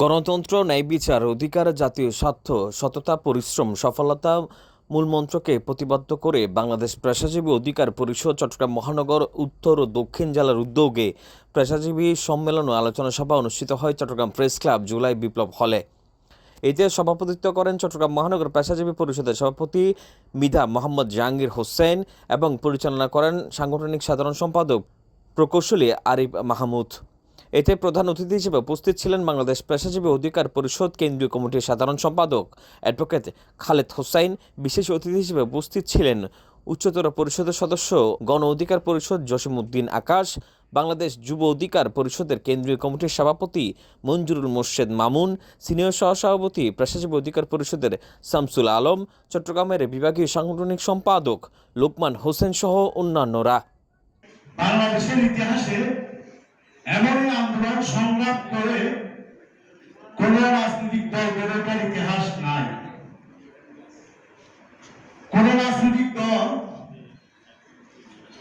গণতন্ত্র, ন্যায় বিচার, অধিকার, জাতীয় স্বার্থ, সততা, পরিশ্রম, সফলতা মূলমন্ত্রকে প্রতিবদ্ধ করে বাংলাদেশ পেশাজীবী অধিকার পরিষদ, চট্টগ্রাম মহানগর, উত্তর ও দক্ষিণ জেলার উদ্যোগে পেশাজীবী সম্মেলন ও আলোচনা সভা অনুষ্ঠিত হয় চট্টগ্রাম প্রেস ক্লাব জুলাই বিপ্লব হলে। এতে সভাপতিত্ব করেন চট্টগ্রাম মহানগর পেশাজীবী পরিষদের সভাপতি মিধা মোহাম্মদ জাহাঙ্গীর হোসেন এবং পরিচালনা করেন সাংগঠনিক সাধারণ সম্পাদক প্রকৌশলী আরিফ মাহমুদ। এতে প্রধান অতিথি হিসেবে উপস্থিত ছিলেন বাংলাদেশ পেশাজীবী অধিকার পরিষদ কেন্দ্রীয় কমিটির সাধারণ সম্পাদক অ্যাডভোকেট খালেদ হোসাইন। বিশেষ অতিথি হিসেবে উপস্থিত ছিলেন উচ্চতর পরিষদের সদস্য, গণ অধিকার পরিষদ জসিমউদ্দিন আকাশ, বাংলাদেশ যুব অধিকার পরিষদের কেন্দ্রীয় কমিটির সভাপতি মঞ্জুরুল মোর্শেদ মামুন, সিনিয়র সহসভাপতি পেশাজীবী অধিকার পরিষদের শামসুল আলম, চট্টগ্রামের বিভাগীয় সাংগঠনিক সম্পাদক লোকমান হোসেন সহ অন্যান্যরা। বাংলাদেশের ইতিহাসে এমনই আন্দোলন সংগ্রাম করে কোন রাজনৈতিক দল গড়ে ইতিহাস নাই। কোন রাজনৈতিক দল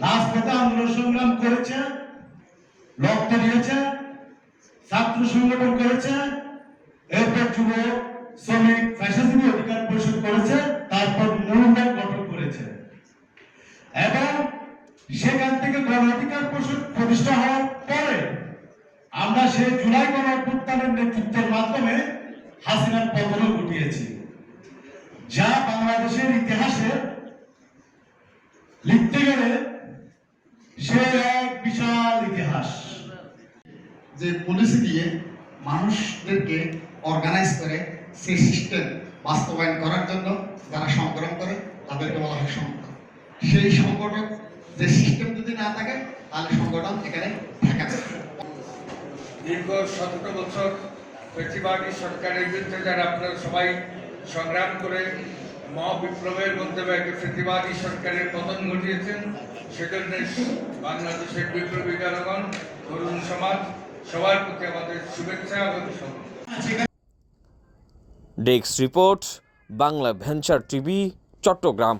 রাজপথে আন্দোলন সংগ্রাম করেছে, রক্ত দিয়েছে, ছাত্র সংগঠন করেছে, এরপর যুব, শ্রমিক পেশাজীবী অধিকার পরিষদ করেছে, তারপর মূলধন গঠন করেছে। এবং সেখান থেকে গণ অধিকার পরিষদ প্রতিষ্ঠা হওয়ার পরে আমরা সেই জুলাই গণ অভ্যুত্থানের নেতৃত্বের মাধ্যমে হাসিনার পতনও ঘটিয়েছি যা বাংলাদেশের ইতিহাসে লিখতে গেলে সে এক বিশাল ইতিহাস যে পলিসি দিয়ে মানুষদেরকে অর্গানাইজ করে সেই সিস্টেম বাস্তবায়ন করার জন্য যারা সংগ্রাম করে, তাদেরকে বলা হয় সংগঠন সেই সংগঠন যে সিস্টেম যদি না থাকে, তাহলে সংগঠন এখানে। দীর্ঘ সতেরো বছর ফেসিবাদী সরকারের বিরুদ্ধে যারা আপনারা সবাই সংগ্রাম করে মহাবিপ্লবের মাধ্যমে একটা ফেসিবাদী সরকারের পতন ঘটিয়েছেন, সেজন্য বাংলাদেশের বিপ্লবী জনগণ, তরুণ সমাজ, সবার প্রতি আমাদের শুভেচ্ছা এবং desk report, Bangla venture TV, Chattogram.